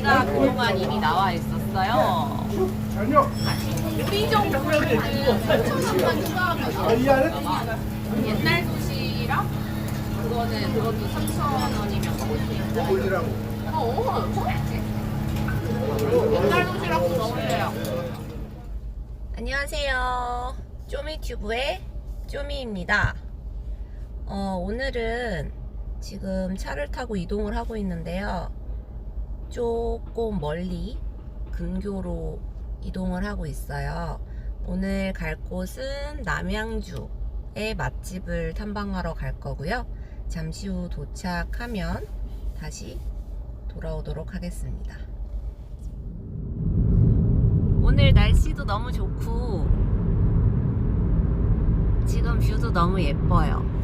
고기가 그동안 이미 나와 있었어요. 저녁 우리 정도는 3,000원만 추가하면 이 안에 나와. 옛날 도시락 그거는 그것도 3,000원이면 먹을 수 있다. 올리라고. 어, 먹어야지. 옛날 도시락도 먹을래요. 안녕하세요. 쪼미튜브의 쪼미입니다. 어, 오늘은 지금 차를 타고 이동을 하고 있는데요. 조금 멀리 근교로 이동을 하고 있어요. 오늘 갈 곳은 남양주의 맛집을 탐방하러 갈 거고요. 잠시 후 도착하면 다시 돌아오도록 하겠습니다. 오늘 날씨도 너무 좋고 지금 뷰도 너무 예뻐요.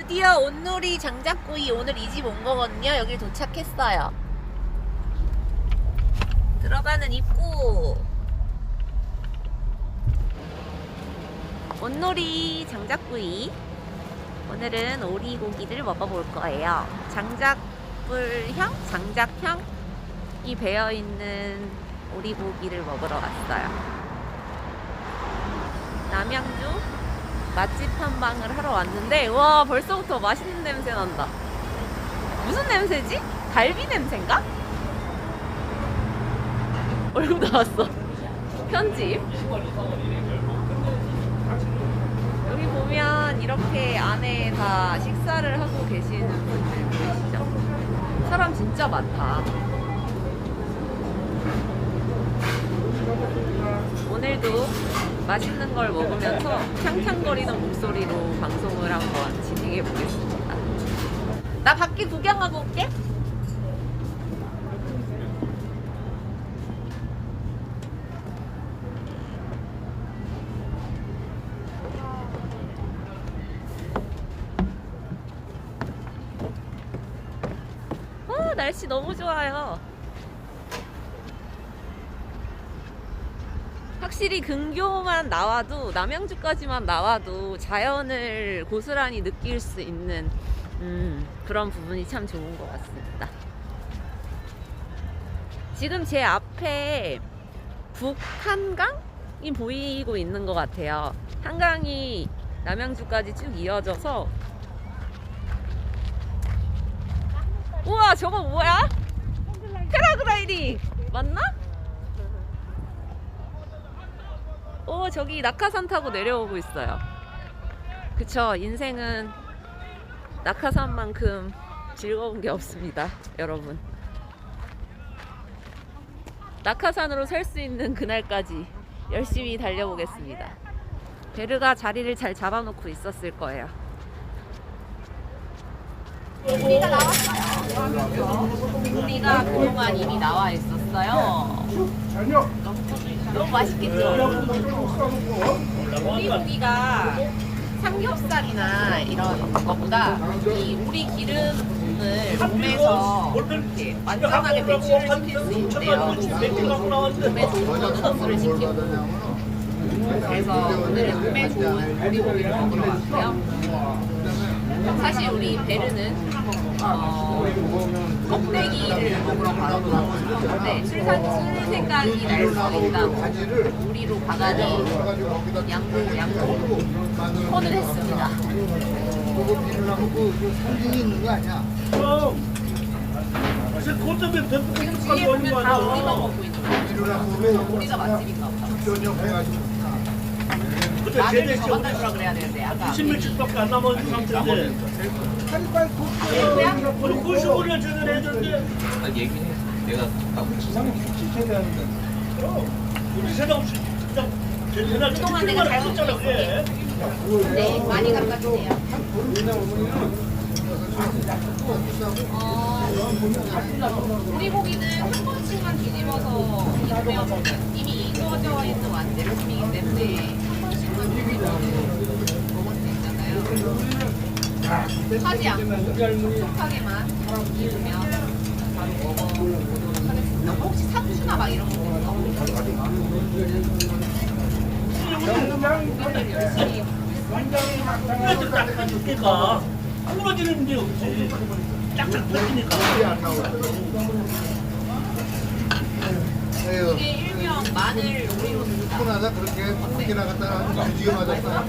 드디어 온누리 장작구이 오늘 이 집 온 거거든요. 여기 도착했어요. 들어가는 입구. 온누리 장작구이. 오늘은 오리고기를 먹어볼 거예요. 장작불향, 장작향이 배어 있는 오리고기를 먹으러 왔어요. 남양주 맛집 탐방을 하러 왔는데 와 벌써부터 맛있는 냄새 난다. 무슨 냄새지? 갈비 냄새인가? 얼굴 나왔어. 편집. 여기 보면 이렇게 안에 다 식사를 하고 계시는 분들 보이시죠? 사람 진짜 많다. 오늘도 맛있는 걸 먹으면서 캉캉거리는 목소리로 방송을 한번 진행해 보겠습니다. 나 밖에 구경하고 올게. 어, 날씨 너무 좋아요. 확실히 근교만 나와도 남양주까지만 나와도 자연을 고스란히 느낄 수 있는 음, 그런 부분이 참 좋은 것 같습니다. 지금 제 앞에 북한강이 보이고 있는 것 같아요. 한강이 남양주까지 쭉 이어져서 우와 저거 뭐야? 패러글라이딩 맞나? 오 저기 낙하산 타고 내려오고 있어요. 그쵸 인생은 낙하산만큼 즐거운 게 없습니다, 여러분. 낙하산으로 살 수 있는 그날까지 열심히 달려보겠습니다. 베르가 자리를 잘 잡아놓고 있었을 거예요. 우리가 나왔어요. 우리가 그동안 이미 나와 있었어요. 저녁 너무 맛있겠죠? 오리고기가 삼겹살이나 이런 거보다 이 오리 기름을 몸에서 이렇게 완전하게 배출을 시킬 수 있대요. 몸에 좋은 흡수를 시키고. 그래서 오늘은 몸에 좋은 오리고기를 먹으러 왔고요. 사실 우리 베르는 어, 껍데기를 먹으러 가고 싶었는데 술, 사- 술 생각이 날 수 있다고 우리로 가다니 양보 양보 폰을 했습니다. 그거 비누라고 그 상징이 있는 거 아니야? 지금 뒤에 보면 다 오리만 먹고 있는 거야. 오리가 맛집인가 보다. 저녁 해가지고 마늘을 더 갖다 주라 그래야 되는데 아까. 10밀집밖에 안 남은 상태인데. 빨리빨리 뭐야? 우리 95년 전에 해줬는데. 지상에 지켜야 되는데. 우리 생각 없이 그냥 그날 그동안 내가 했잖아 그게 네, 많이 갖다 주세요. 어, 오리고기는 한 번씩만 뒤집어서 익으면 이미 익어져 있는 완제품이기 때문에 하지 않고 촉촉하게만 익으면 바로 먹어보도록 하겠습니다. 혹시 상추나 막 이런 거? 고기를 열심히 해줄게가 무너지는 게 없지 짝짝 펴지니까 안 나오고 마늘 오리로 든다. 하나 그렇게 밖에 나갔다가 뒤지게 맞았다.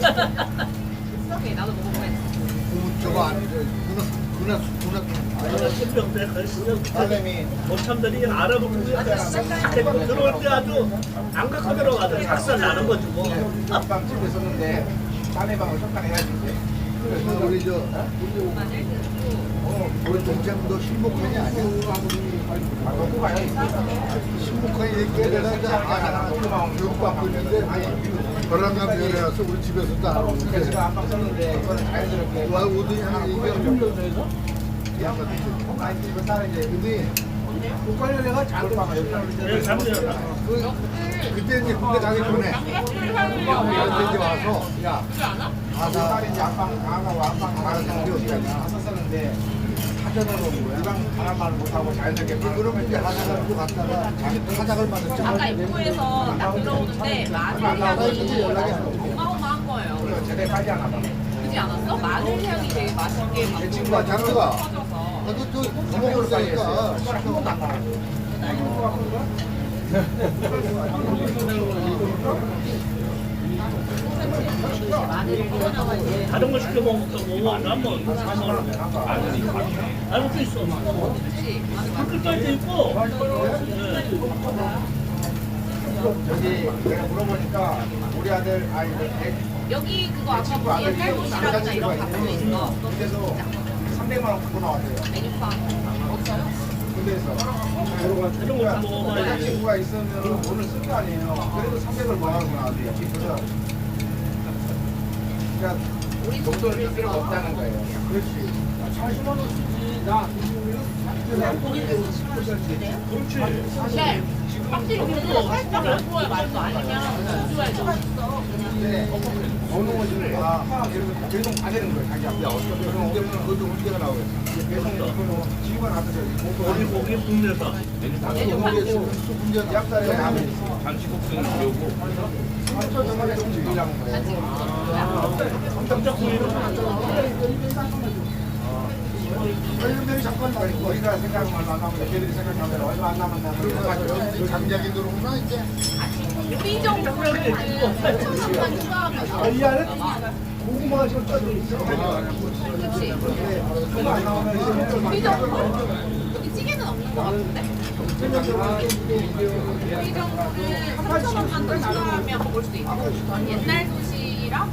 오케이, 나도 먹어봐야지. 그 저거 안 누나 누나 누나 신병 때 그냥 딸내미 고참들이 알아보는 거야. 대박 들어올 때 아주 안 갖고 들어가서 작살 나는 거지 뭐. 방 집에 있었는데 자네 방을. 그래서 우리 저 듬고. 우리 동생도 신목환이 아니야. 아, 놓고 가요. 신목환이 얘기해라 이제 아 교육받고 있는데 면회라서 우리 오는데 와 오더니 하나 근데 국가를 내가 예, 잠시만요. 그 그때 이제 군대 가기 전에 나한테 이제 와서 야 딸이 이제 안방 강하고 안방 강하고. 갔었었는데 사전으로 이방 강한 말을 못하고 자연스럽게 그러면 이제 하자가지고 갔다가 하자를 만났죠. 아까 입구에서 딱 들어오는데 마늘 향이 연락이 안 오고. 어마어마한 거예요. 제대로 하지 않아 봐. 그지 않았어? 마늘 향이 되게 맛있게 막 내 친구가 장수가. 나도 또 구멍으로 가니까 한 번도 안 가요. 마늘이 퍼져가지고. 다른 거 시켜 먹었다고 나면 사면 알고 수 있어. 맛. 한글자도 있고. 저기 내가 물어보니까 우리 아들 아이 애 여기 그거 아까 보기에 칼국수라거나 이런 밥도 있어. 군대에서 300만 원 갖고 나왔대요. 메뉴판 없어요? 군대에서. 이런 거. 여자친구가 있으면 오늘 쓴거 아니에요. 그래도 300을 모아서 나왔대요. 그래서 그러니까 우리 용돈을 쓸 필요가 없다는 거예요. 그렇지. 40만 원 쓰지. 나 그렇지. 근데 확실히 그거 살짝 먹어야 맛있어. 아니면 소주에 넣어. 근데 어느? 아, 그래서 배송 다 되는 거예요. 자기 앞에. 그럼 어디 보면 그것도 문제가 나오겠어. 배송이 그거 지휘관 앞에서 고기 고기 국내서. 약살에 나면 한초 전에 좀 즐기라는 거예요. 깜짝 고기를 저희들이 잠깐 우리가 생각만 안 나면 걔들이 생각하면 얼마 안 남았나 그래서 장작이 들어오나 이제 우리 정도는 3천원만 추가하면 이 안에 고구마가 지금 떠져 있어. 그치? 그거 안 나오면 이제 우리 정도? 여기 찌개는 없는 것 같은데? 우리 정도는 3천원만 더 추가하면 먹을 수 있고 옛날 도시락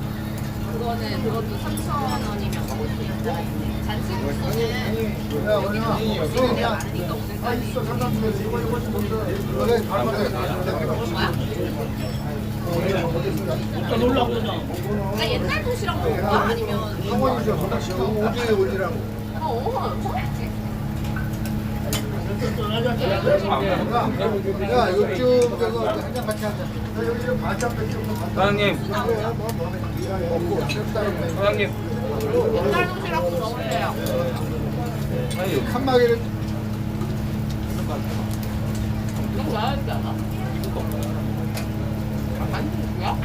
그거는 그것도 3천원이면 먹을 수 있고 잔치국수는 시간이 많으니까 오늘까지 놀라구나. 나 옛날 도시락 먹을까? 아니면 상원이죠 오디오에 올리라고 어, 야 요즘 저거 한잔 같이 하자 나 여기 좀 반찬 뺏기고 사장님, 먹고 셉싸름 사장님. 옛날 도시락도 먹을래요 칸막이를 이거 나야 되지 않아? 안 누구야?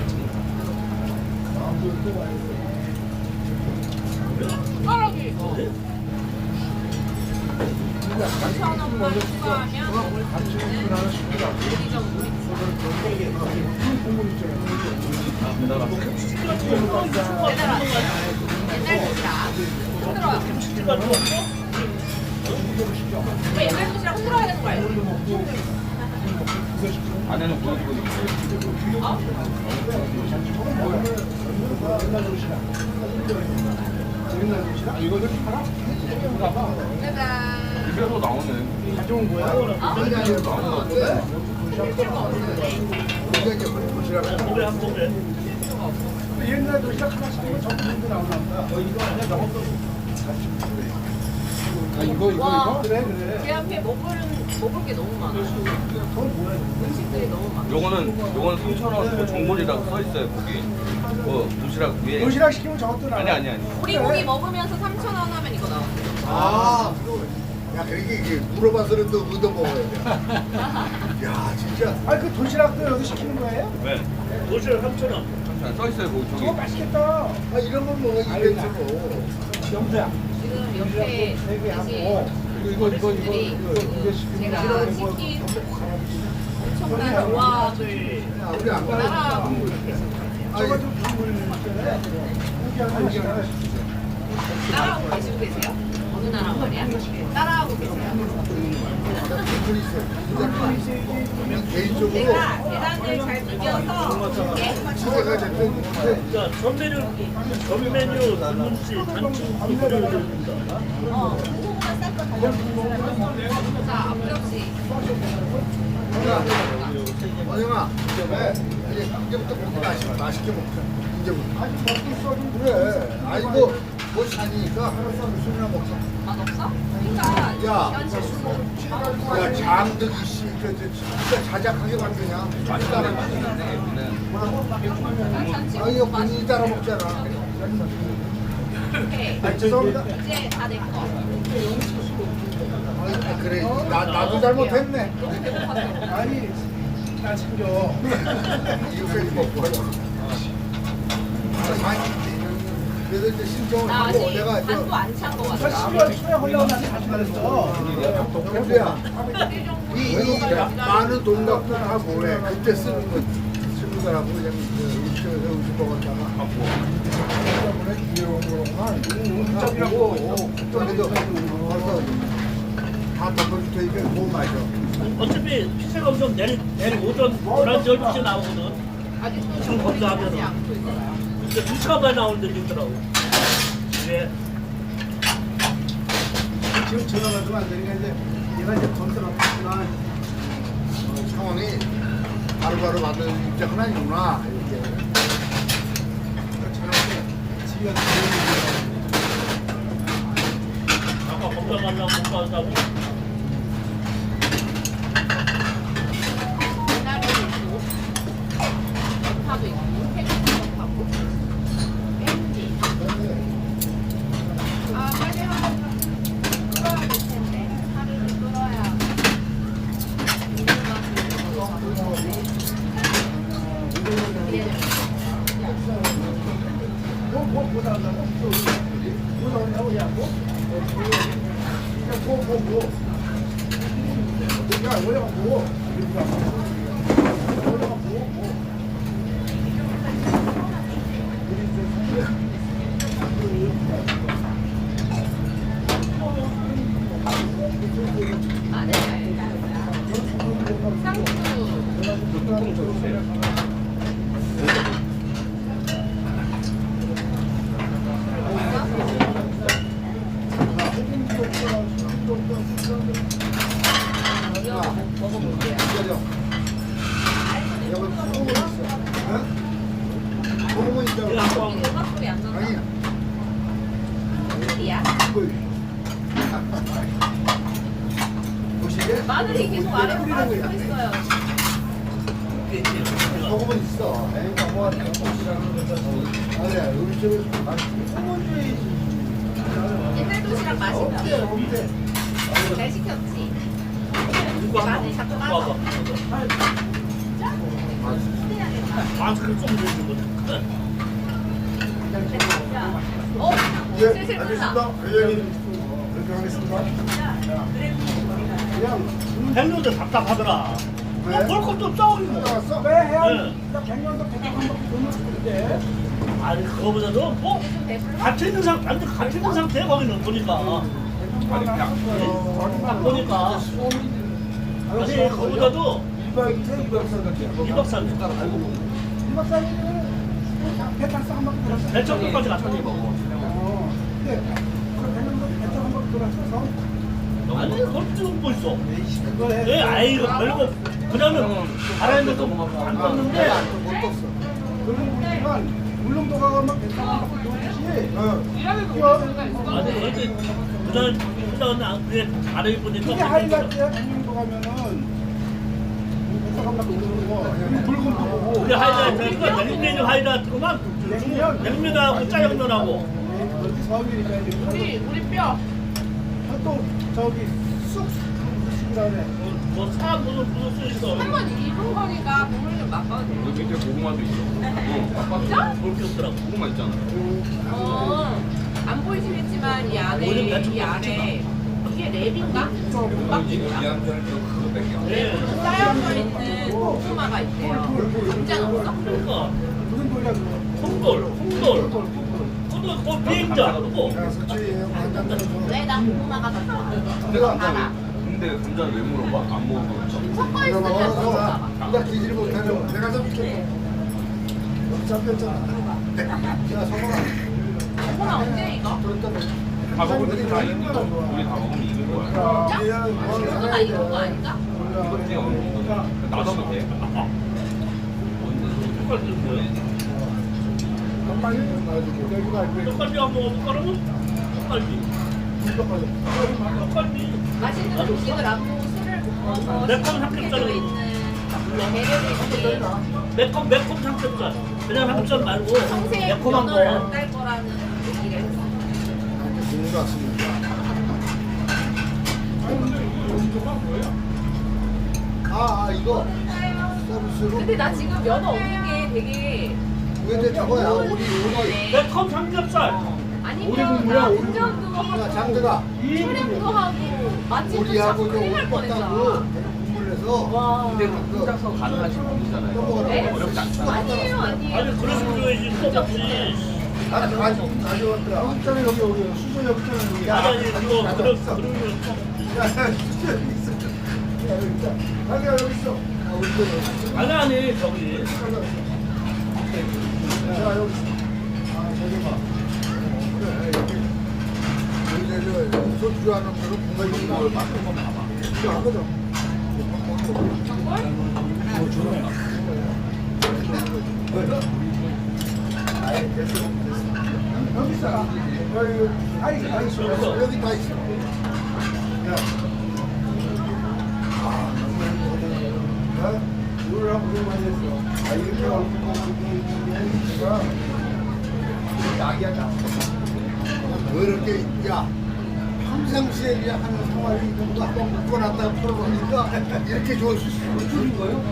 숟가락이 이거 3천원만 추가하면 먹을 수 있는 옛날 도시락? 왜 옛날 도시락 흔들어야 되는 거? 안에는 있고. 어? 짜잔 입에서 나오는. 아니 아니 나오는데 이게 이제 도시락 고기 한 고기. 옛날 도시락 하나씩 하면 전부 문제 나오나 보다. 이거 아니야 저거? 아 이거 이거 와. 이거? 그래 그래. 제 앞에 먹을 먹을 게 너무 많아. 음식들이 너무 많아. 요거는 요거는 3,000원 뭐 전골이라고 써 있어요 거기. 뭐 도시락 위에. 도시락 시키면 저것도 나와. 아니 아니 아니. 우리 고기 먹으면서 3천 원 하면 이거 나와. 아 그거 야 그러게 이게 물어봐서는 또 얻어 먹어야 돼 야 진짜 아니 그 도시락도 여기 시키는 거예요? 왜? 도시락 3,000원. 잠시만 써 있어요 거기 저거 저기. 맛있겠다. 아 이런 건 먹어 이벤트로 영수야. 지금 옆에 세개 대신 하고 이거 이거 이거 이거 이거 그 제가 시킨 엄청난 조합을 야, 우리 안 가라. 따라하고 아니, 따라하고 계시고 계세요? 어느 나라 말이야? 따라하고 계세요? 분이 있어요. 개인적으로 제가 계란을 잘 비벼서 예? 지대가 됐든 근데 자, 전 메뉴, 전 메뉴 단문씨 단축 구분을 드립니다. 어. 자, 앞접시. 어영아, 왜? 이제 이제부터 고기 맛있, 맛있게 먹자. 이제부터. 아니 먹고 써도 그래. 아이고 뭐 사니까 술이나 먹자. 맛 없어? 그러니까 야. 현실 술먹야 잠들기 씨, 그, 그, 진짜 자작하게 만드냐? 많이 따라 먹는데 아 이거 본인이 따라 먹잖아. 오케이. 아 죄송합니다. 이제 다 내 거. 아, 그래, 나 나도 잘못했네. 아니 나 챙겨 이거까지 먹고 하자. 아니, 그래서 이제 신청을 나 하고 아직 내가 안찬 거 같아. 10월 초에 날에 다시 말했어 현비야, 이, 이 많은 돈 갖고 다 뭐해? 그때 쓰는 거 쓰는 거라고 그냥 그 음식에서 음식 먹었다가 때문에 기회로 온 거로만 음식점이라고 그래도 벌써 다 덮어줄 테니까 못 마셔. 어차피 피세가 엄청 내일, 내일 오전 11시 12시에 나오거든. 아직도 지금 검사하면은. 주지 않고 있어요. 두 시간 만에 나오는데 있더라고. 네. 지금 전화 가지고 안 되니까 이제 얘가 이제 검사를 하구나 상황이 바로바로 받을 입장은 아니구나 이렇게. 지가 아까 검사 만나고 못 받았다고. 了。 마늘이 계속 아래로 빠지고 있어요. 소금은 있어. 에이, 뭐, 아니야, 우리 집에 옛날 도시락 맛있다. 없대. 잘 시켰지? 마늘 자꾸 번. 빠져. 봐봐. 마스크를 좀 내주고. 어? 예, 슬슬 알겠습니다. 회장님, 그렇게 하겠습니다. 그 냥 헬로도 답답하더라. 왜? 볼 것도 없어. 이거. 나왔어? 왜 해야 네. 나 100년도 100년 한 바퀴 돈을 주는데 아니 그거보다도 뭐? 갇혀 있는 상 완전 갇혀 있는 상태야 거기는 보니까. 딱 보니까. 아니 그거보다도 2박 2일 2박 3일 2박 3일 알고 2박 4일은 배탈 한 바퀴 돌았어 배척까지 갔다 오고. 어, 근데 그 100년도 배탈 한 바퀴 돌았어 아니 그걸 좀 보고 있어. 예, 아이 이거 별거. 그러면 바람에 또안 떴는데. 못 떴어. 그러고 보니까 울릉도 가면 바퀴 돌듯이 어. 아니 그렇게 그날 그날 그게 아래 보니까 그게 하이라이트야? 강릉도 가면은. 거. 보고. 그게 하이라이트니까 냉면이 하이라이트구만. 냉면? 냉면하고 짜장면하고. 여기 섬이니까 이제 우리, 우리 뼈. 또 저기 쑥쑥이라네 뭐 사람 무슨 무슨 수 있어. 한번 일본 거니까 국물 좀 맛봐도 돼요. 여기 밑에 고구마도 있어. 어, 진짜? 그렇게 없더라고. 고구마 있잖아. 어, 안 보이시겠지만 이 안에, 이 안에 이게 랩인가? 볶음밥인가? 이한절 그거밖에 안 돼. 랩 쌓여져 있는 고구마가 있대요. 감자는 없어? 그러니까 무슨 소리야 그거? 홍돌, 홍돌. 그거 그거 비행자 그거. 야, 솔직히 완전 들어서 왜난 고구마가 더 좋아? 근데 감자 근데 감자 왜 물어봐? 안 먹어도 그렇죠. 섞어 먹어봐. 기질 못하냐고 내가 잡혔잖아. 야, 성원아. 고구마 언제 이거? 다 먹으면 다 이긴 거. 우리 다 먹으면 이긴 거야. 진짜? 이거 다 익은 거 아닌가? 이거지 어느 정도. 나도 빨리 놔줄게. 여기가 알고 똑같이 안 먹어 똑같으면 똑같이. 똑같이. 맛있는 음식을 안 먹고 술을 먹어서 매콤 삼겹살은 있는 배려들이 매콤 매콤 삼겹살. 그냥 삼겹살 말고 평생 매콤한 면허를 거. 안딸 거라는 얘기를 했어. 좋은 것 같습니다. 아, 아 이거 서비스로. 근데 나 지금 면허 없는 게 되게 근데 저거야 우리 우리. 매콤 삼겹살. 아니면 나 운전도 야 하고 장들아, 촬영도 하고 우리하고 찾고 좀 큰일 날 뻔했잖아. 와. 근데 그 혼자서 가능하신 분이잖아요. 네? 어렵지 않잖아. 아니에요 아니에요. 아니 그러시면 줘야지 또 없지. 나는 가지고 가져왔더라. 여기 있잖아 여기 여기 수저 여기 있잖아 여기. 아니 아니 그거 그런 그런 야, 수저 여기 있어. 야 여기 있다. 자기야 여기 있어. 아 우리 거 여기. 아니 아니 저기 자 여기. 아 저기 봐. 그래 이렇게. 여기 저 소주 하는 거는 뭔가 이런 걸 맡은 거 봐봐. 이거 하거든. 뭐 주는 여기 있어. 여기 다 있어. 다 있어. 여기 다 있어. 야. 아, 어? 고생 많이 했어. 아, 이렇게 얼굴 있는. 왜 이렇게, 야, 평상시에 그냥 하는 생활이 이거 한번 묶어놨다가 풀어보니까 이렇게 좋을 수. 좋은 거요?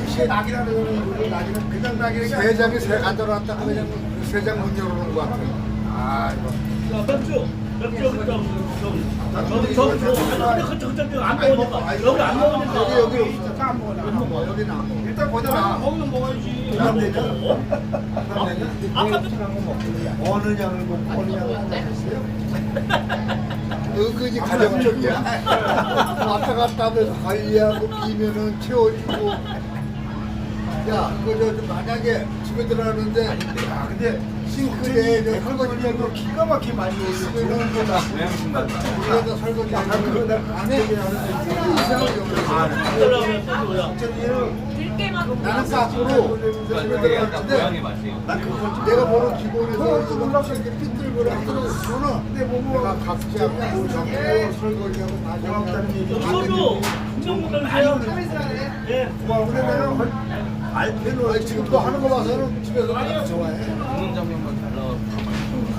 임시의 낙이라는 거는 낙이는 그냥 낙이는 대장이 새 가져놨다가 그냥 세장 문 열어놓은 것 같아. 아, 이거. 야 맥주 맥주 여기 여기 여기, 여기, 여기 있어. 안 먹어. 안 먹어. 여기는 안 먹어. 일단 거기다 먹으면 먹어야지 되잖아. 부담 되잖아. 아까 어느 양을 먹고 어느 양을 안 먹었어요? 은근히 가정적이야. 왔다 갔다 하면서 관리하고 비면은 채워주고. 야, 그거 저 만약에 집에 들어가는데, 야, 근데 싱크대에 저 설거지하고 기가 막히게 많이 올리는 거다. 고양신 같다. 우리가 설거지 안 하고 안 해. 이상하게 들깨만 나는 깎으로 집에 들어갔는데. 내가 보는 기본에서 이거 이렇게 삐뚤거리는 거는 내가 각자하고 정보 설거지하고 나중에 소주 중국은 해요 예 근데 내가 알펜을 지금도 하는 거 봐서는 집에서 많이 좋아해. 먹는 장면만 잘 나와.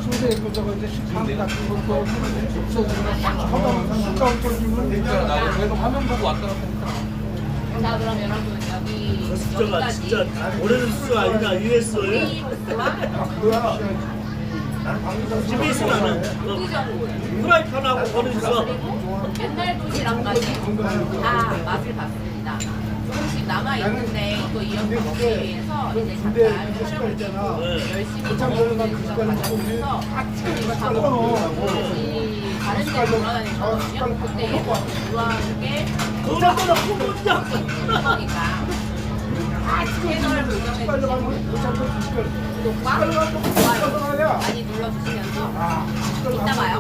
소재 것저것 이제 식감 같은 것도 없어지면 처방 식감 떨어지면 진짜 나도 계속 화면 보고 왔다 갔다 했잖아. 자 그럼 여러분 여기 진짜가 여기까지 진짜 오래는 수가 아니라 US 우리 그거야. 집에 있으면 정부 프라이팬하고 버는 있어 옛날 도시락까지 다 맛을 봤습니다. 남아 있는데 이거 이어먹기 위해서 이제 잠깐 촬영을 있잖아. 열심히 먹으면서 그 가져오면서 다시 다른 데 돌아다니거든요. 그때 얘가 좋아하는 게 후보자 그러니까. 채널 고정해주시고 구독과 좋아요. 많이 눌러주시면서 이따 봐요.